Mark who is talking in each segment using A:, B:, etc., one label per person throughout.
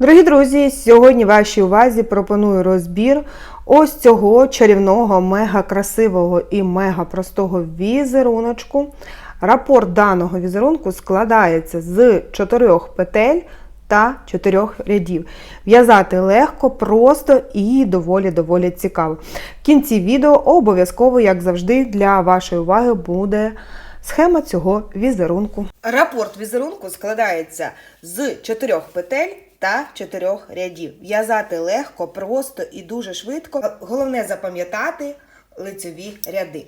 A: Дорогі друзі, сьогодні вашій увазі пропоную розбір ось цього чарівного, мега красивого і мега простого візеруночку. Рапорт даного візерунку складається з чотирьох петель та чотирьох рядів. В'язати легко, просто і доволі-доволі цікаво. В кінці відео обов'язково, як завжди, для вашої уваги буде схема цього візерунку. Рапорт візерунку складається з чотирьох петель та чотирьох рядів. В'язати легко, просто і дуже швидко. Головне запам'ятати лицеві ряди.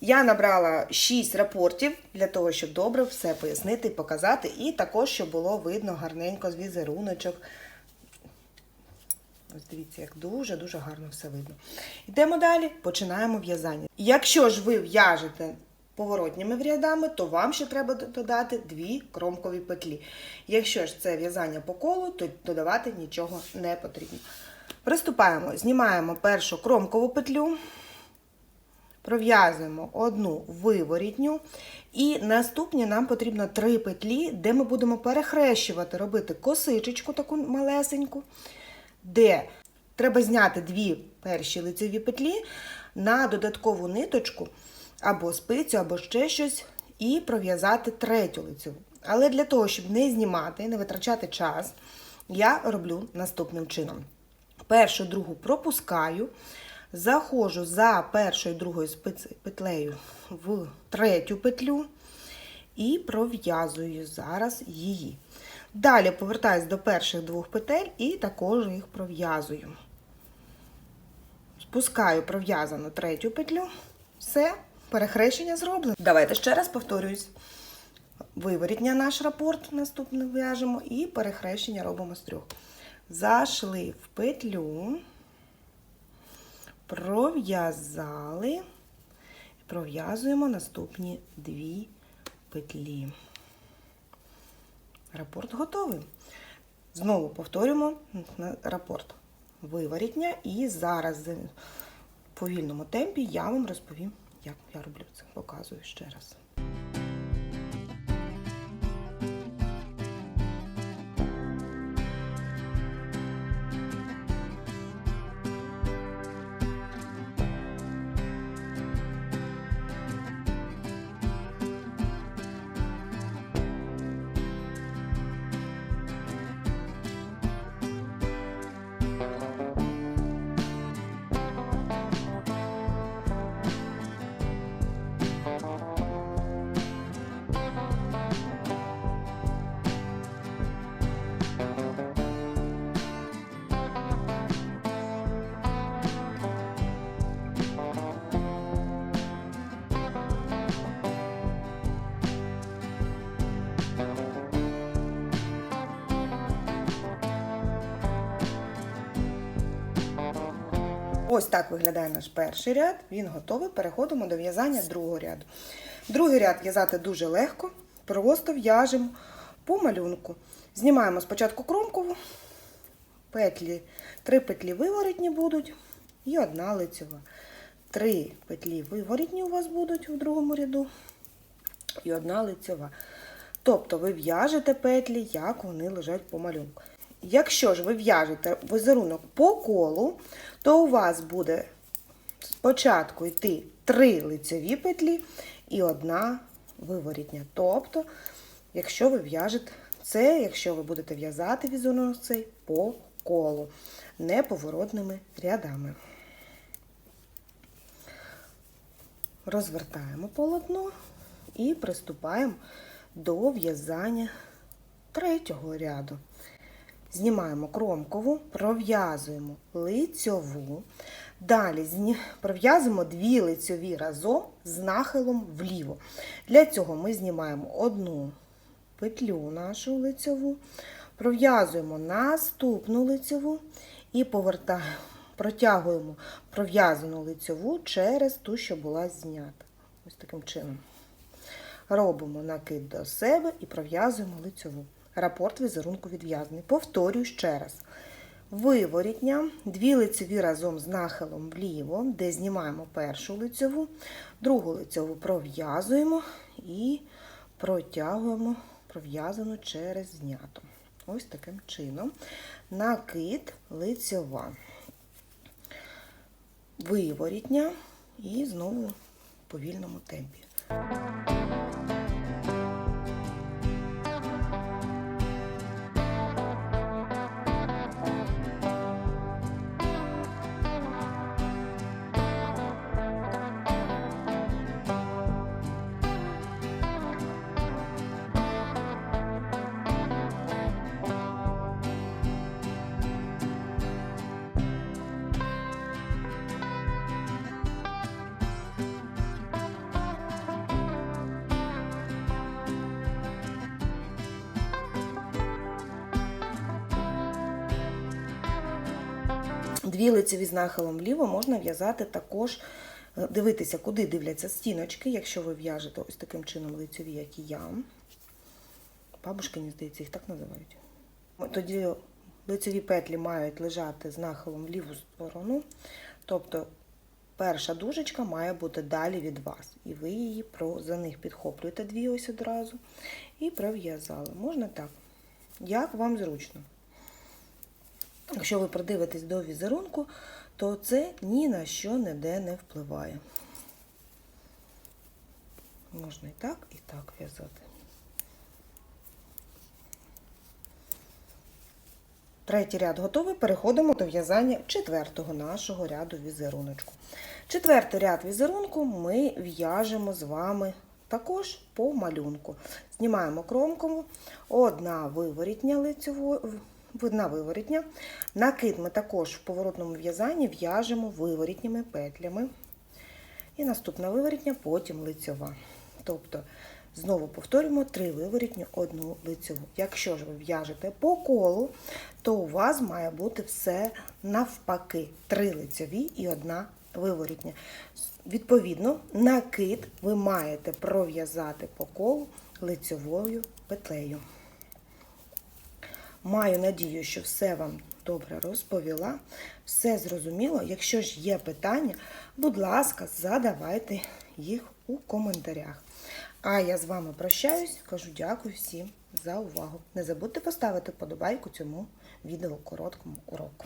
A: Я набрала 6 рапортів для того, щоб добре все пояснити показати, і також, щоб було видно гарненько з візеруночок. Ось дивіться, як дуже-дуже гарно все видно. Йдемо далі, починаємо в'язання. Якщо ж ви в'яжете поворотніми рядами, то вам ще треба додати дві кромкові петлі. Якщо ж це в'язання по колу, то додавати нічого не потрібно. Приступаємо, знімаємо першу кромкову петлю, пров'язуємо одну виворітню, і наступні нам потрібно три петлі, де ми будемо перехрещувати, робити косичечку таку малесеньку, де треба зняти дві перші лицеві петлі на додаткову ниточку або спицю, або ще щось, і пров'язати третю лицеву. Але для того, щоб не знімати, не витрачати час, я роблю наступним чином. Першу, другу пропускаю, заходжу за першою другою петлею в третю петлю і пров'язую зараз її. Далі повертаюсь до перших двох петель і також їх пров'язую. Спускаю пров'язану третю петлю. Все, перехрещення зроблено. Давайте ще раз повторюсь. Виворітня наш рапорт наступний в'яжемо і перехрещення робимо з трьох. Зайшли в петлю, пров'язали, пров'язуємо наступні дві петлі. Рапорт готовий. Знову повторюємо рапорт виворітня, і зараз в повільному темпі я вам розповім, як я роблю це. Показую ще раз. Ось так виглядає наш перший ряд. Він готовий. Переходимо до в'язання другого ряду. Другий ряд в'язати дуже легко, просто в'яжемо по малюнку. Знімаємо спочатку кромкову, петлі, три петлі виворітні будуть і одна лицева. Три петлі виворітні у вас будуть у другому ряду і одна лицева. Тобто ви в'яжете петлі, як вони лежать по малюнку. Якщо ж ви в'яжете візерунок по колу, то у вас буде спочатку йти три лицеві петлі і одна виворітня. Тобто, якщо ви в'яжете це, якщо ви будете в'язати візерунок цей по колу, не поворотними рядами. Розвертаємо полотно і приступаємо до в'язання третього ряду. Знімаємо кромкову, пров'язуємо лицьову. Далі пров'язуємо дві лицьові разом з нахилом вліво. Для цього ми знімаємо одну петлю нашу лицьову, пров'язуємо наступну лицьову і повертаємо, протягуємо пров'язану лицьову через ту, що була знята. Ось таким чином. Робимо накид до себе і пров'язуємо лицьову. Рапорт візерунку відв'язаний. Повторюю ще раз. Виворітня, дві лицеві разом з нахилом вліво, де знімаємо першу лицеву, другу лицеву пров'язуємо і протягуємо пров'язану через зняту. ось таким чином. Накид лицьова. Виворітня і знову в повільному темпі. Дві лицеві з нахилом вліво можна в'язати також, е, дивитися, куди дивляться стіночки, якщо ви в'яжете ось таким чином лицеві, як і я. Бабушки, мені здається, їх так називають. Тоді лицеві петлі мають лежати з нахилом в ліву сторону. Тобто перша дужечка має бути далі від вас. І ви її за них підхоплюєте дві ось одразу і пров'язали. Можна так, як вам зручно. Якщо ви придивитесь до візерунку, то це ні на що ніде не впливає. Можна і так, і так в'язати. Третій ряд готовий. Переходимо до в'язання четвертого нашого ряду візеруночку. Четвертий ряд візерунку ми в'яжемо з вами також по малюнку. Знімаємо кромку, одна виворітня лицевої видна виворітня. Накид ми також в поворотному в'язанні в'яжемо виворітніми петлями. І наступна виворітня, потім лицьова. Тобто, знову повторюємо три виворітні, одну лицьову. Якщо ж ви в'яжете по колу, то у вас має бути все навпаки: три лицьові і одна виворітня. Відповідно, накид ви маєте пров'язати по колу лицьовою петлею. Маю надію, що все вам добре розповіла, все зрозуміло. Якщо ж є питання, будь ласка, задавайте їх у коментарях. А я з вами прощаюсь, кажу дякую всім за увагу. Не забудьте поставити подобайку цьому відео короткому уроку.